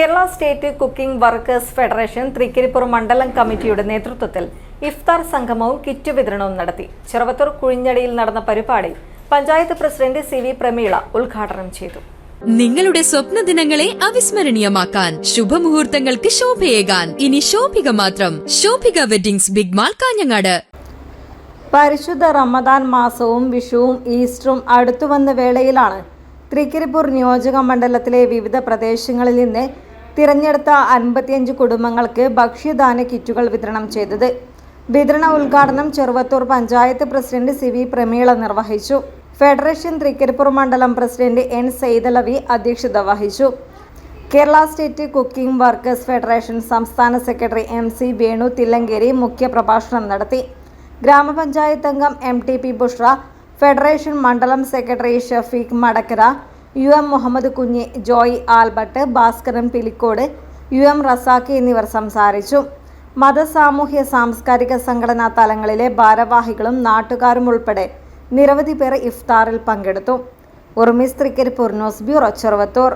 Kerala state cooking workers federation Trikaripur മണ്ഡലം കമ്മിറ്റിയുടെ നേതൃത്വത്തിൽ ഇഫ്താർ സംഗമവും കിറ്റ് വിതരണവും നടത്തി. ചെറുവത്തൂർ കുഴിഞ്ഞടിയിൽ നടന്ന പരിപാടി panchayat president C V Prameela ഉദ്ഘാടനം ചെയ്തു. നിങ്ങളുടെ സ്വപ്ന ദിനങ്ങളെ അവിസ്മരണീയമാക്കാൻ ശുഭമുഹൂർത്തങ്ങൾക്ക് ശോഭയേകാൻ. ഇനി ശോഭിക മാത്രം. Shobhika weddings big mall Kanhangad. പരിശുദ്ധ റമദാൻ മാസവും വിഷുവും ഈസ്റ്ററും അടുത്തുവന്ന വേളയിലാണ് തൃക്കരിപ്പൂർ നിയോജക മണ്ഡലത്തിലെ വിവിധ പ്രദേശങ്ങളിൽ നിന്ന് തിരഞ്ഞെടുത്ത അൻപത്തിയഞ്ച് കുടുംബങ്ങൾക്ക് ഭക്ഷ്യദാന കിറ്റുകൾ വിതരണം ചെയ്തത്. വിതരണ ഉദ്ഘാടനം Cheruvathur panchayat president C V Prameela നിർവഹിച്ചു. ഫെഡറേഷൻ തൃക്കരിപ്പൂർ മണ്ഡലം പ്രസിഡന്റ് എൻ സെയ്തലവി അധ്യക്ഷത വഹിച്ചു. Kerala state cooking workers federation സംസ്ഥാന secretary M C Venu Thillankeri മുഖ്യപ്രഭാഷണം നടത്തി. ഗ്രാമപഞ്ചായത്ത് അംഗം M T P Bushra federation മണ്ഡലം secretary Shafeeq Madakkara U M Muhammad Kunhi Joy Albert Bhaskaran Pilicode U M Razak എന്നിവർ സംസാരിച്ചു. മത സാമൂഹ്യ സാംസ്കാരിക സംഘടനാ തലങ്ങളിലെ ഭാരവാഹികളും നാട്ടുകാരും ഉൾപ്പെടെ നിരവധി പേർ ഇഫ്താറിൽ പങ്കെടുത്തു. Urmis Trikaripur news bureau Cheruvathur.